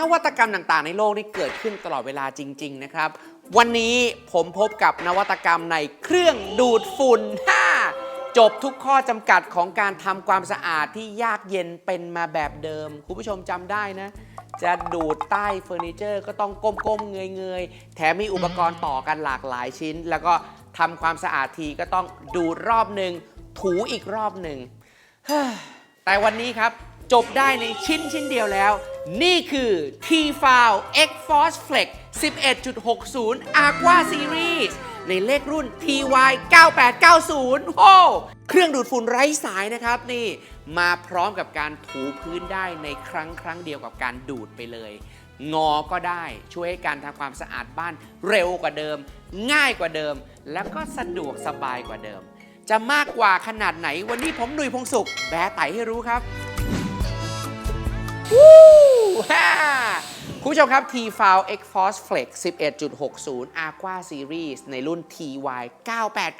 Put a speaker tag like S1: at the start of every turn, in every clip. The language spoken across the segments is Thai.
S1: นวัตกรรมต่างๆ ในโลกนี่เกิดขึ้นตลอดเวลาจริง ๆ นะครับ วันนี้ผมพบกับนวัตกรรมในเครื่องดูดฝุ่นจบทุกข้อจำกัดของการทำความสะอาดที่ยากเย็นเป็นมาแบบเดิม คุณผู้ชมจำได้นะ จะดูดใต้เฟอร์นิเจอร์ ก็ต้องก้มๆเงยๆ แถมมีอุปกรณ์ต่อกันหลากหลายชิ้น แล้วก็ทำความสะอาดทีก็ต้องดูดรอบหนึ่งถูอีกรอบหนึ่งแต่วันนี้ครับจบได้ในชิ้นชิ้นเดียวแล้ว นี่คือ t f o u l X Force Flex 11.60 Aqua Series ในเลขรุ่น TY 9890 โอ้เครื่องดูดฝุ่นไร้สายนะครับนี่ มาพร้อมกับการถูพื้นได้ในครั้งครั้งเดียวกับการดูดไปเลย งอก็ได้ช่วยให้การทำความสะอาดบ้านเร็วกว่าเดิม ง่ายกว่าเดิม แล้วก็สะดวกสบายกว่าเดิม จะมากกว่าขนาดไหนวันนี้ผมหนุ่ยพงศุขแบะไตให้รู้ครับวู้ ฮ่าคุณผู้ชมครับ t f o u l X Force Flex 11.60 Aqua Series ในรุ่น TY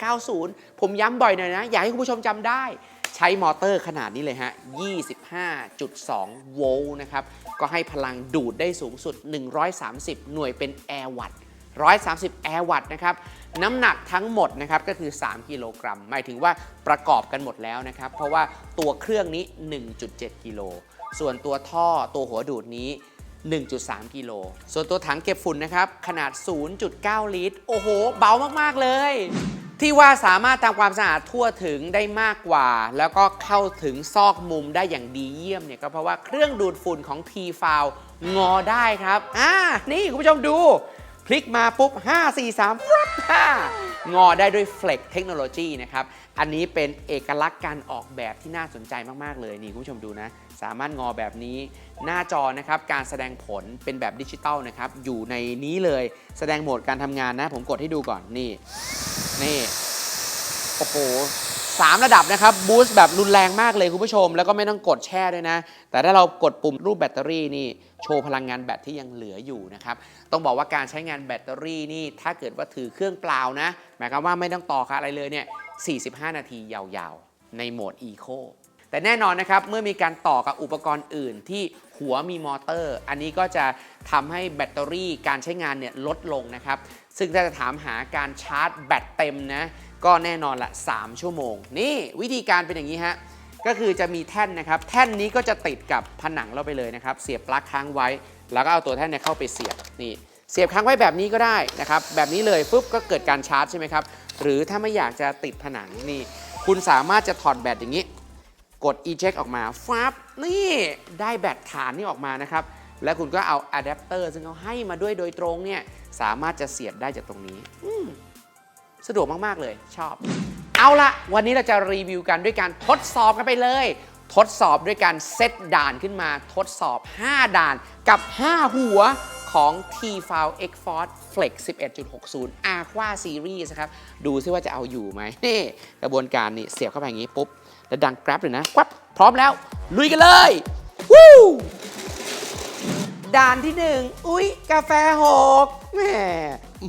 S1: 9890 ผมย้ำบ่อยหน่อยนะ อยากให้คุณผู้ชมจำได้ ใช้มอเตอร์ขนาดนี้เลยฮะ 25.2 โวลต์นะครับ ก็ให้พลังดูดได้สูงสุด 130 หน่วยเป็นแอร์วัตต์130 แอร์วัตต์นะครับ น้ำหนักทั้งหมดนะครับก็คือ 3 กิโลกรัม หมายถึงว่าประกอบกันหมดแล้วนะครับ เพราะว่าตัวเครื่องนี้ 1.7 กิโล ส่วนตัวท่อตัวหัวดูดนี้ 1.3 กิโล ส่วนตัวถังเก็บฝุ่นนะครับ ขนาด 0.9 ลิตร โอ้โห เบามากๆเลย ที่ว่าสามารถทำความสะอาดทั่วถึงได้มากกว่า แล้วก็เข้าถึงซอกมุมได้อย่างดีเยี่ยมเนี่ยก็เพราะว่าเครื่องดูดฝุ่นของ t f o u l งอได้ครับ อ่า นี่คุณผู้ชมดู พลิกมาปุ๊บ 5 4 3ฟรับ5งอได้ด้วย Flex Technology นะครับ อันนี้เป็นเอกลักษณ์การออกแบบที่น่าสนใจมาก ๆ เลยนี่คุณผู้ชมดูนะ สามารถงอแบบนี้ หน้าจอนะครับการแสดงผลเป็นแบบดิจิตอลนะครับ อยู่ในนี้เลยแสดงโหมดการทำงานนะ ผมกดให้ดูก่อนนี่ นี่ โอ้โหสามระดับนะครับบูสต์แบบรุนแรงมากเลยคุณผู้ชม แล้วก็ไม่ต้องกดแช่ด้วยนะ แต่ถ้าเรากดปุ่มรูปแบตเตอรี่นี่โชว์พลังงานแบตที่ยังเหลืออยู่นะครับ ต้องบอกว่าการใช้งานแบตเตอรี่นี่ถ้าเกิดว่าถือเครื่องเปล่านะ หมายความว่าไม่ต้องต่อค่ะอะไรเลยเนี่ย 45 นาทียาวๆ ในโหมด Eco แต่แน่นอนนะครับ เมื่อมีการต่อกับอุปกรณ์อื่นที่หัวมีมอเตอร์ อันนี้ก็จะทำให้แบตเตอรี่การใช้งานเนี่ยลดลงนะครับ ซึ่งถ้าจะถามหาการชาร์จแบตเต็มนะ ก็แน่นอนละ 3 ชั่วโมง นี่วิธีการเป็นอย่างนี้ฮะก็คือจะมีแท่นนะครับ แท่นนี้ก็จะติดกับผนังเราไปเลยนะครับ เสียบปลั๊กค้างไว้ แล้วก็เอาตัวแท่นเนี่ยเข้าไปเสียบนี่เสียบค้างไว้แบบนี้ก็ได้นะครับ แบบนี้เลยปุ๊บก็เกิดการชาร์จใช่ไหมครับ หรือถ้าไม่อยากจะติดผนังนี่ คุณสามารถจะถอดแบตอย่างนี้ กด eject ออกมาฟับนี่ได้แบตฐานนี่ออกมานะครับ แล้วคุณก็เอาอะแดปเตอร์ซึ่งเขาให้มาด้วยโดยตรงเนี่ย สามารถจะเสียบได้จากตรงนี้สะดวกมาก ๆ เลยชอบ เอาละวันนี้เราจะรีวิวกันด้วยการทดสอบกันไปเลย ทดสอบด้วยการเซตด่านขึ้นมาทดสอบ 5 ด่านกับ 5 หัว ของ t f o u l X Force Flex 11.60 Aqua Series นะครับ ดูซิว่าจะเอาอยู่ไหมนี่กระบวนการนี่เสียบเข้าไปอย่างนี้ปุ๊บ แล้วดังแกร็บเลยนะแกร็บพร้อมแล้ว ลุยกันเลยวู้ด่านที่หนึ่งอุ๊ย กาแฟหกแหม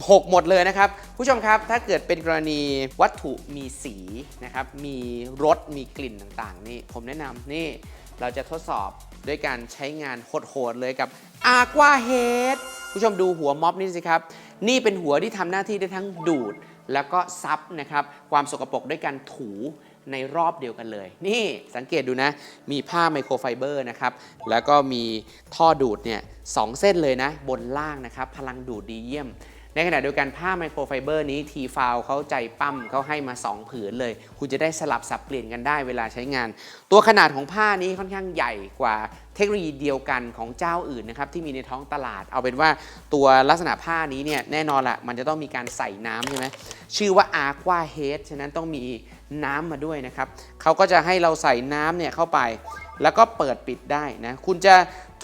S1: หกหมดเลยนะครับ ผู้ชมครับถ้าเกิดเป็นกรณีวัตถุมีสีนะครับ มีรสมีกลิ่นต่างๆ นี่ ผมแนะนำนี่ เราจะทดสอบด้วยการใช้งานโหดๆเลยกับ Aqua Head ผู้ชมดูหัวม็อบนี่สิครับ นี่เป็นหัวที่ทำหน้าที่ได้ทั้งดูด แล้วก็ซับนะครับ ความสกปรกด้วยการถูในรอบเดียวกันเลย นี่สังเกตดูนะ มีผ้าไมโครไฟเบอร์นะครับ แล้วก็มีท่อดูดเนี่ยสองเส้นเลยนะ บนล่างนะครับ พลังดูดดีเยี่ยม ในขณะเดียวกันผ้าไมโครไฟเบอร์นี้ทีฟาวเขาใจปั้มเขาให้มา 2 ผืนเลย คุณจะได้สลับสับเปลี่ยนกันได้เวลาใช้งาน ตัวขนาดของผ้านี้ค่อนข้างใหญ่กว่าเทคโนโลยีเดียวกันของเจ้าอื่นนะครับที่มีในท้องตลาด เอาเป็นว่าตัวลักษณะผ้านี้เนี่ยแน่นอนละมันจะต้องมีการใส่น้ำใช่ไหมชื่อว่า Aqua Head ฉะนั้นต้องมีน้ำมาด้วยนะครับเขาก็จะให้เราใส่น้ำเนี่ยเข้าไป แล้วก็เปิดปิดได้นะคุณจะ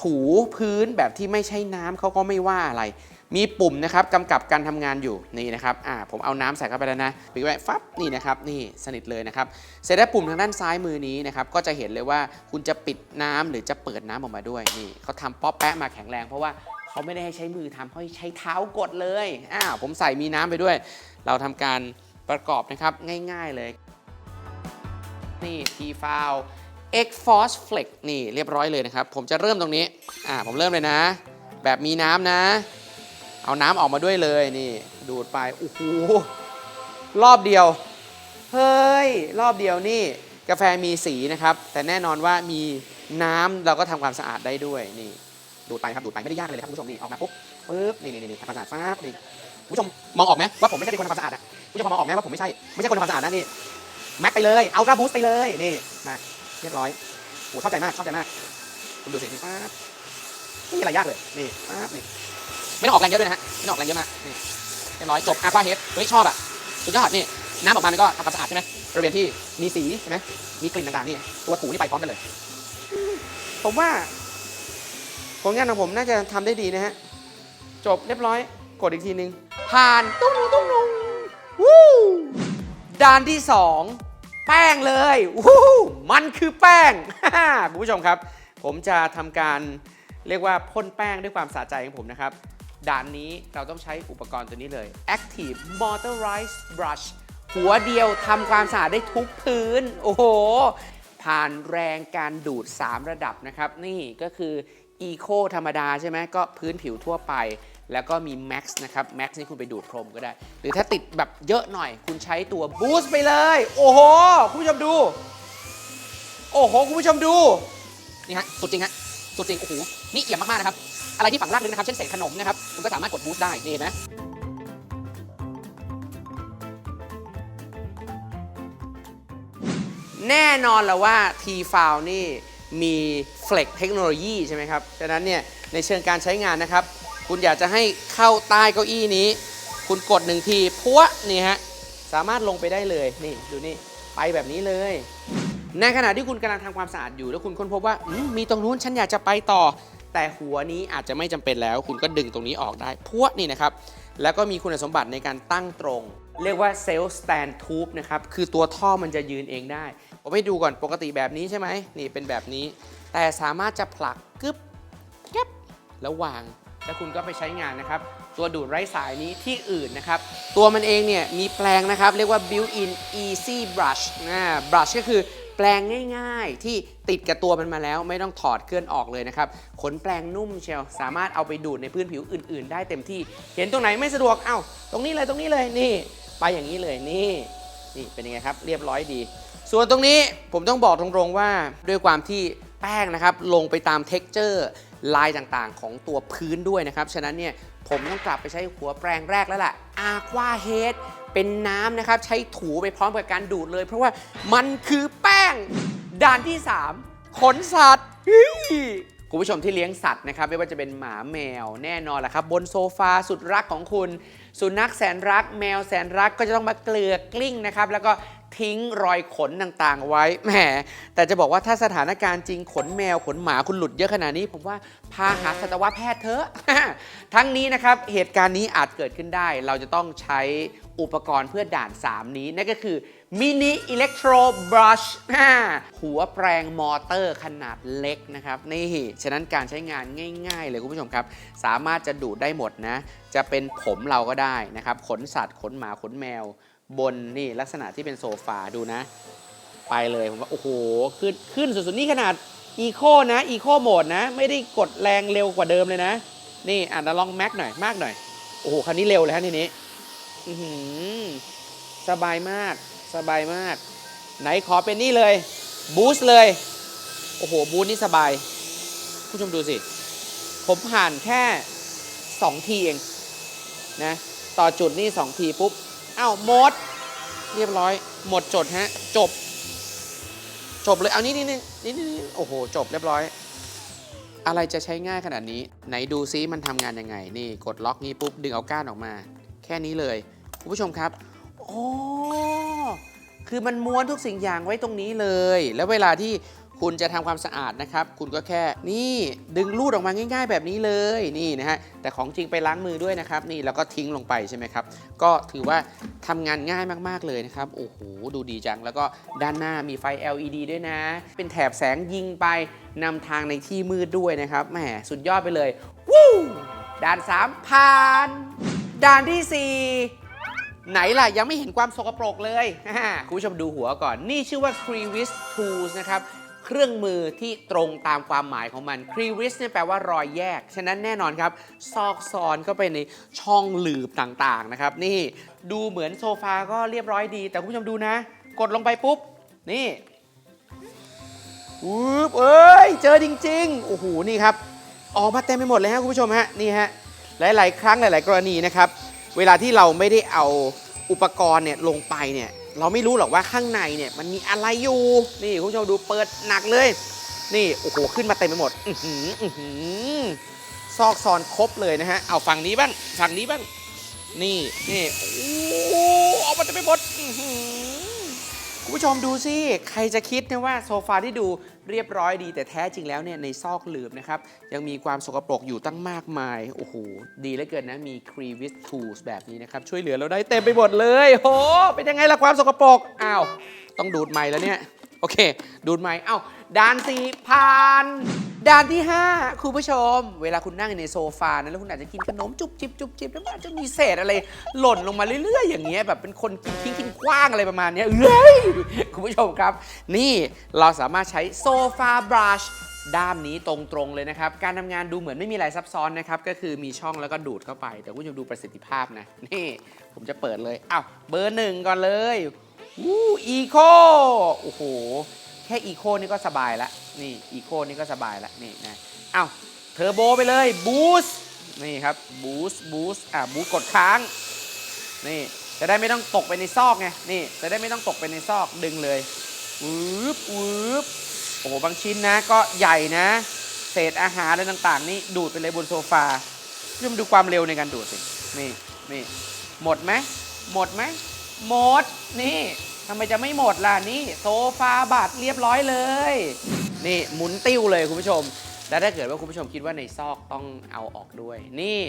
S1: ถูพื้นแบบที่ไม่ใช่น้ำเขาก็ไม่ว่าอะไร มีปุ่มนะครับกำกับการทำงานอยู่นี่นะครับอ่าผมเอาน้ำใส่เข้าไปแล้วนะปิดไว้ฟับนี่นะครับนี่สนิทเลยนะครับเสร็จแล้วปุ่มทางด้านซ้ายมือนี้นะครับก็จะเห็นเลยว่าคุณจะปิดน้ำหรือจะเปิดน้ำออกมาด้วยนี่เขาทำป๊อปแปะมาแข็งแรงเพราะว่าเขาไม่ได้ให้ใช้มือทำเขาใช้เท้ากดเลยอ้าวผมใส่มีน้ำไปด้วย เราทำการประกอบนะครับง่าย ๆเลยนี่ T f o u l X Force Flex นี่เรียบร้อยเลยนะครับ ผมจะเริ่มตรงนี้อ่าผมเริ่มเลยนะ แบบมีน้ำนะ เอาน้ำออกมาด้วยเลยนี่ดูดไปโอ้โหรอบเดียว เฮ้ย รอบเดียวนี่ กาแฟมีสีนะครับ แต่แน่นอนว่ามีน้ำเราก็ทำความสะอาดได้ด้วยนี่ดูดไปครับดูดไปไม่ได้ยากเลยนะครับคุณผู้ชมนี่ออกมาปุ๊บปึ๊บนี่นี่นี่ทำความสะอาดฟ้านี่คุณผู้ชมมองออกไหมว่าผมไม่ใช่คนทำความสะอาดอะคุณผู้ชมมองออกไหมว่าผมไม่ใช่ไม่ใช่คนทำความสะอาดนะนี่แม็กไปเลยเอากราบูสไปเลยนี่มาเรียบร้อยโอ้ชอบใจมากชอบใจมากคุณดูสินี่ป๊าบไม่มีอะไรยากเลยนี่ป๊าบนี่ ไม่ต้องออกแรงเยอะด้วยนะฮะไม่ต้องออกแรงเยอะมากนี่เรียบร้อยจบอาควาเฮดเฮ้ยชอบอะสุดยอดนี่น้ำออกมามันก็ทำความสะอาดใช่ไหมบริเวณที่มีสีใช่ไหมมีกลิ่นต่างๆนี่ตัวถูนี่ไปพร้อมกันเลย ผมว่าผลงานของผมน่าจะทำได้ดีนะฮะจบเรียบร้อยกดอีกทีนึง ผ่านตุ้งนุงตุ้งนุงวู้ด่านที่สองแป้งเลยวู้มันคือแป้งคุณผู้ชมครับ ผมจะทำการเรียกว่าพ่นแป้งด้วยความสะใจของผมนะครับ ด่านนี้เราต้องใช้อุปกรณ์ตัวนี้เลย Active Motorized Brush หัวเดียวทำความสะอาดได้ทุกพื้น โอ้โห ผ่านแรงการดูด 3 ระดับนะครับ นี่ก็คือ Eco ธรรมดาใช่ไหมก็พื้นผิวทั่วไป แล้วก็มี Max นะครับ Max นี่คุณไปดูดพรมก็ได้ หรือถ้าติดแบบเยอะหน่อย คุณใช้ตัว Boost ไปเลย โอ้โห คุณผู้ชมดู โอ้โห คุณผู้ชมดู นี่ฮะ สุดจริงฮะ สุดจริง โอ้โห นี่เอี่ยมมาก ๆ นะครับ อะไรที่ฝังรากลึกนะครับ เช่นเศษขนมนะครับคุณก็สามารถกด Boost ได้นี่เห็นไหมแน่นอนแล้วว่า T f i l นี่มี Flex เทคโนโลยีใช่ไหมครับ ฉะนั้นเนี่ยในเชิงการใช้งานนะครับ คุณอยากจะให้เข้าใต้เก้าอี้นี้ คุณกดหนึ่งทีพัวนี่ฮะสามารถลงไปได้เลยนี่ดูนี่ไปแบบนี้เลย ในขณะที่คุณกำลังทำความสะอาดอยู่แล้วคุณค้นพบว่ามมีตรงนู้นฉันอยากจะไปต่อ แต่หัวนี้อาจจะไม่จำเป็นแล้ว คุณก็ดึงตรงนี้ออกได้พัวนี่นะครับ แล้วก็มีคุณสมบัติในการตั้งตรง เรียกว่าเซลล์สแตนทูบนะครับ คือตัวท่อมันจะยืนเองได้ ผมให้ดูก่อนปกติแบบนี้ใช่ไหมนี่เป็นแบบนี้ แต่สามารถจะผลักกึ๊บแก๊บแล้ววาง แล้วคุณก็ไปใช้งานนะครับตัวดูดไร้สายนี้ที่อื่นนะครับ ตัวมันเองเนี่ยมีแปลงนะครับ เรียกว่า built-in easy brush นะ brush ก็คือ แปลงง่ายๆ ที่ติดกับตัวมันมาแล้ว ไม่ต้องถอดเคลื่อนออกเลยนะครับ ขนแปลงนุ่มเชียวสามารถเอาไปดูดในพื้นผิวอื่น ๆ ได้เต็มที่ เห็นตรงไหนไม่สะดวก เอ้า ตรงนี้เลยตรงนี้เลยนี่ ไปอย่างนี้เลยนี่ นี่เป็นยังไงครับ เรียบร้อยดี ส่วนตรงนี้ผมต้องบอกตรงๆว่าด้วยความที่แป้งนะครับลงไปตามเท็กเจอร์ลายต่างๆ ของตัวพื้นด้วยนะครับ ฉะนั้นเนี่ยผมต้องกลับไปใช้หัวแปรงแรกแล้วล่ะ Aqua Head เป็นน้ำนะครับ ใช้ถูไปพร้อมกับการดูดเลย เพราะว่ามันคือแป้ง ด่านที่ 3 ขนสัตว์คุณผู้ชมที่เลี้ยงสัตว์นะครับ ไม่ว่าจะเป็นหมาแมวแน่นอนแหละครับ บนโซฟาสุดรักของคุณ สุนัขแสนรัก แมวแสนรักก็จะต้องมาเกลือกกลิ้งนะครับ แล้วก็ ทิ้งรอยขนต่างๆไว้แหมแต่จะบอกว่าถ้าสถานการณ์จริงขนแมวขนหมาคุณหลุดเยอะขนาดนี้ ผมว่าพาหาสัตวแพทย์เถอะ ทั้งนี้นะครับเหตุการณ์นี้อาจเกิดขึ้นได้ เราจะต้องใช้อุปกรณ์เพื่อด่าน 3 นี้ นั่นก็คือมินิอิเล็กโทรบรัชหัวแปรงมอเตอร์ขนาดเล็กนะครับนี่ฉะนั้นการใช้งานง่าย ๆ เลยคุณผู้ชมครับ สามารถจะดูดได้หมดนะ จะเป็นผมเราก็ได้นะครับ ขนสัตว์ ขนหมา ขนแมว บนนี่ลักษณะที่เป็นโซฟาดูนะ ไปเลยผมว่าโอ้โหขึ้นขึ้นสุดๆนี่ขนาดอีโคนะอีโคโหมดนะ ไม่ได้กดแรงเร็วกว่าเดิมเลยนะ นี่อ่านลองแม็กหน่อยมากหน่อย โอ้โหคันนี้เร็วเลยฮะทีนี้อือหือสบายมากสบายมาก ไหนขอเป็นนี่เลยบูสต์เลย โอ้โหบูสต์นี่สบาย ผู้ชมดูสิ ผมผ่านแค่ 2 ทีเองนะ ต่อจุดนี่2ทีปุ๊บ อ้าวหมด เรียบร้อย หมดจดฮะ จบ จบเลย เอานี่นี่นี่นี่นี่โอ้โห จบเรียบร้อย อะไรจะใช้ง่ายขนาดนี้ ไหนดูซิมันทำงานยังไง นี่กดล็อกนี้ปุ๊บ ดึงเอาก้านออกมา แค่นี้เลย คุณผู้ชมครับ โอ้คือมันม้วนทุกสิ่งอย่างไว้ตรงนี้เลย แล้วเวลาที่ คุณจะทำความสะอาดนะครับ คุณก็แค่นี่ดึงลูดออกมาง่าย ๆ แบบนี้เลยนี่นะฮะแต่ของจริงไปล้างมือด้วยนะครับนี่แล้วก็ทิ้งลงไปใช่ไหมครับก็ถือว่าทำงานง่ายมากๆเลยนะครับโอ้โหดูดีจัง แล้วก็ด้านหน้ามีไฟ LED ด้วยนะ เป็นแถบแสงยิงไปนำทางในที่มืดด้วยนะครับแหมสุดยอดไปเลยวู้ด่าน 3 ผ่าน ด่านทีสี่ 4 ไหนล่ะ ยังไม่เห็นความสกปรกเลย คุณผู้ชมดูหัวก่อน นี่ชื่อว่า c r e v i s Tools นะครับ เครื่องมือที่ตรงตามความหมายของมัน crevice เนี่ยแปลว่ารอยแยก ฉะนั้นแน่นอนครับ ซอกซอนเข้าไปในช่องหลืบต่างๆนะครับ นี่ดูเหมือนโซฟาก็เรียบร้อยดี แต่คุณผู้ชมดูนะ กดลงไปปุ๊บ นี่อุ๊บเอ้ย เจอจริง ๆ โอ้โห นี่ครับ ออกมาเต็มไปหมดเลยฮะคุณผู้ชมฮะ นี่ฮะ หลาย ๆ ครั้งหลาย ๆ กรณีนะครับ เวลาที่เราไม่ได้เอาอุปกรณ์เนี่ยลงไปเนี่ย เราไม่รู้หรอกว่าข้างในเนี่ยมันมีอะไรอยู่นี่คุณผู้ชมดูเปิดหนักเลย นี่โอ้โหขึ้นมาเต็มไปหมดอื้อหืออื้อหือซอกซอนครบเลยนะฮะเอาฝั่งนี้บ้างฝั่งนี้บ้าง นี่นี่โอ้โหออกมาเต็มไปหมดคุณผู้ชมดูสิใครจะคิดนะว่าโซฟาที่ดู เรียบร้อยดีแต่แท้จริงแล้วเนี่ยในซอกหลืบนะครับยังมีความสกปรกอยู่ตั้งมากมาย โอ้โห ดีเหลือเกินนะ มี c r e v i s Tools แบบนี้นะครับ ช่วยเหลือเราได้เต็มไปหมดเลยโห เป็นยังไงล่ะความสกปรกอ้าว ต้องดูดไม้แล้วเนี่ย โอเค ดูดไม้เอ้าด่านสี่ผ่าน ด่านที่ 5 คุณผู้ชม เวลาคุณนั่งอยู่ในโซฟานะแล้วคุณอาจจะกินขนมจุบจิบจุบจิบแล้วมันอาจจะมีเศษอะไร หล่นลงมาเรื่อยๆ อย่างเงี้ยแบบเป็นคนกินทิ้งกินกว้างอะไรประมาณเนี้ยเอ้ยคุณผู้ชมครับ นี่เราสามารถใช้โซฟาบรัชด้ามนี้ตรงๆเลยนะครับ การทำงานดูเหมือนไม่มีอะไรซับซ้อนนะครับ ก็คือมีช่องแล้วก็ดูดเข้าไป แต่คุณผู้ชมดูประสิทธิภาพนะ นี่ ผมจะเปิดเลยอ้าวเบอร์หนึ่งก่อนเลยอู้อีโคโอ้โห ค่อีโคนี่ก็สบายละนี่อีโคนี่ก็สบายละนี่นะเอ้าเทอร์โบไปเลยบูสต์นี่ครับบูสต์บูสต์อะบูสต์กดค้างนี่จะได้ไม่ต้องตกไปในซอกไงนี่จะได้ไม่ต้องตกไปในซอกดึงเลยวืบวืบโอ้โหบางชิ้นนะก็ใหญ่นะ เศษอาหารอะไรต่างๆ นี่ดูดไปเลยบนโซฟาพี่มดูความเร็วในการดูดสินี่นี่หมดไหมหมดไหมหมดนี่ ทำไมจะไม่หมดล่ะนี่โซฟาบัตรเรียบร้อยเลย นี่หมุนติ้วเลยคุณผู้ชม แล้วถ้าเกิดว่าคุณผู้ชมคิดว่าในซอกต้องเอาออกด้วย นี่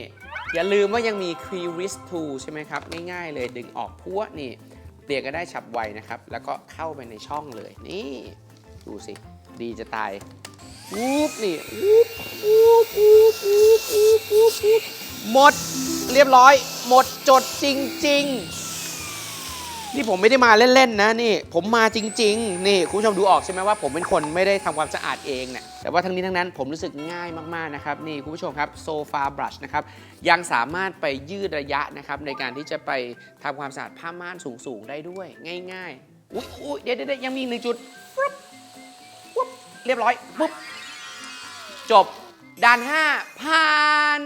S1: อย่าลืมว่ายังมี c r e w r i s Tool ใช่ไหมครับ ง่ายๆเลยดึงออกพัวนี่เปลี่ยนก็ได้ฉับไวนะครับ แล้วก็เข้าไปในช่องเลย นี่ ดูสิ ดีจะตายวูบนี่วูบวูบวูบวูบวูบวูบหมดเรียบร้อย หมดจดจริง ๆ นี่ผมไม่ได้มาเล่นๆนะนี่ ผมมาจริง ๆ นี่คุณผู้ชมดูออกใช่ไหมว่าผมเป็นคนไม่ได้ทำความสะอาดเองเนี่ยแต่ว่าทั้งนี้ทั้งนั้นผมรู้สึกง่ายมากๆนะครับนี่คุณผู้ชมครับโซฟาบรัชนะครับยังสามารถไปยืดระยะนะครับในการที่จะไปทำความสะอาดผ้าม่านสูงๆได้ด้วย ง่าย ๆ อุ๊ยอุ๊ยเดี๋ยวเดี๋ยวยังมีอีกหนึ่งจุดฟึบปุ๊บเรียบร้อยปุ๊บจบด่าน 5ผ่าน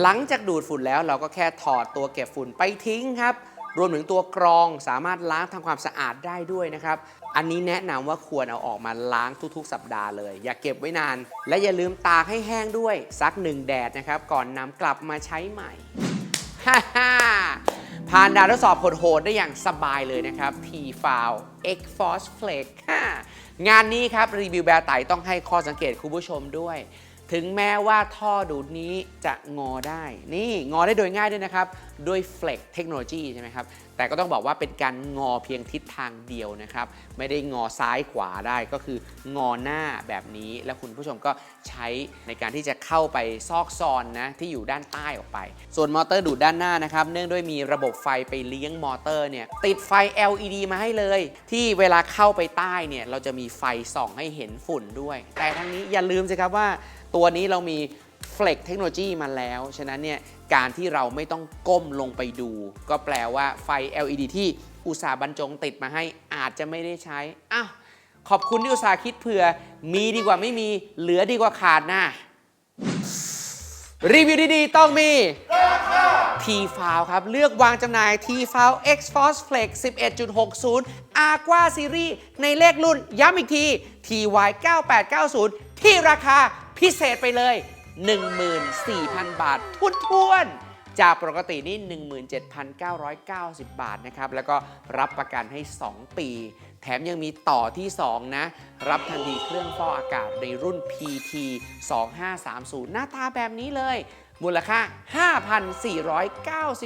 S1: หลังจากดูดฝุ่นแล้วเราก็แค่ถอดตัวเก็บฝุ่นไปทิ้งครับ รวมถึงตัวกรองสามารถล้างทำความสะอาดได้ด้วยนะครับ อันนี้แนะนำว่าควรเอาออกมาล้างทุกๆ สัปดาห์เลย อย่าเก็บไว้นาน และอย่าลืมตากให้แห้งด้วยสักหนึ่งแดดนะครับ ก่อนนำกลับมาใช้ใหม่ฮ่าฮ่าผ่านด่านทดสอบโหดๆได้อย่างสบายเลยนะครับ T f i l X Force Flex งานนี้ครับ รีวิวแบร์ไตต้องให้ข้อสังเกตคุณผู้ชมด้วย ถึงแม้ว่าท่อดูดนี้จะงอได้ นี่งอได้โดยง่ายด้วยนะครับ ด้วย Flex เทคโนโลยีใช่ไหมครับ แต่ก็ต้องบอกว่าเป็นการงอเพียงทิศทางเดียวนะครับ ไม่ได้งอซ้ายขวาได้ก็คืองอหน้าแบบนี้ แล้วคุณผู้ชมก็ใช้ในการที่จะเข้าไปซอกซอนนะที่อยู่ด้านใต้ออกไป ส่วนมอเตอร์ดูดด้านหน้านะครับ เนื่องด้วยมีระบบไฟไปเลี้ยงมอเตอร์เนี่ยติดไฟ LED มาให้เลย ที่เวลาเข้าไปใต้เนี่ยเราจะมีไฟส่องให้เห็นฝุ่นด้วย แต่ทั้งนี้อย่าลืมสิครับว่าตัวนี้เรามี Flex เทคโนโลยีมาแล้ว ฉะนั้นเนี่ยการที่เราไม่ต้องก้มลงไปดู ก็แปลว่าไฟ LED ที่อุตสาห์บรรจงติดมาให้อาจจะไม่ได้ใช้อ้าวขอบคุณที่อุตสาห์คิดเผื่อ มีดีกว่าไม่มีเหลือดีกว่าขาดนะรีวิวดีๆ ต้องมี T f i l ครับ เลือกวางจำหน่าย T f i l X Force Flex 11.60 Aqua Series ในเลขรุ่นย้ำอีกที TY 9890 ที่ราคาพิเศษไปเลย 14,000 บาททุนๆ จากปกตินี่17,990 บาทนะครับ แล้วก็รับประกันให้ 2 ปี แถมยังมีต่อที่ 2 นะ รับทันทีเครื่องฟอกอากาศในรุ่น PT 2530 หน้าตาแบบนี้เลย มูลค่า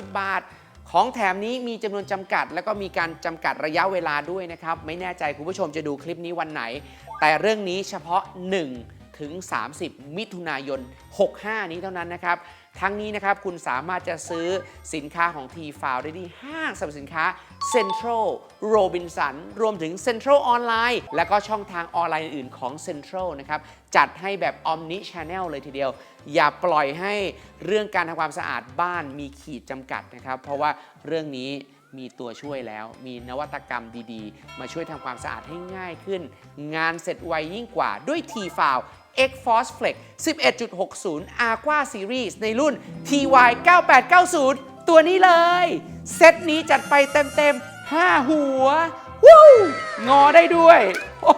S1: 5,490 บาทของแถมนี้มีจำนวนจำกัด แล้วก็มีการจำกัดระยะเวลาด้วยนะครับ ไม่แน่ใจคุณผู้ชมจะดูคลิปนี้วันไหน แต่เรื่องนี้เฉพาะ 1 ถึง 30 มิถุนายน 65 นี้เท่านั้นนะครับ ทั้งนี้นะครับคุณสามารถจะซื้อสินค้าของ t f i l ได้ที่ห้างสรรพสินค้า Central Robinson รวมถึง Central Online และก็ช่องทางออนไลน์อื่นของ Central นะครับ จัดให้แบบ Omni Channel เลยทีเดียว อย่าปล่อยให้เรื่องการทำความสะอาดบ้านมีขีดจำกัดนะครับ เพราะว่าเรื่องนี้มีตัวช่วยแล้ว มีนวัตกรรมดีๆ มาช่วยทำความสะอาดให้ง่ายขึ้น งานเสร็จไวยิ่งกว่าด้วย t f i l X Force Flex 11.60 Aqua Series ในรุ่น TY 9890 ตัวนี้เลย เซตนี้จัดไปเต็มๆ 5 หัว วู้งอได้ด้วย โอ้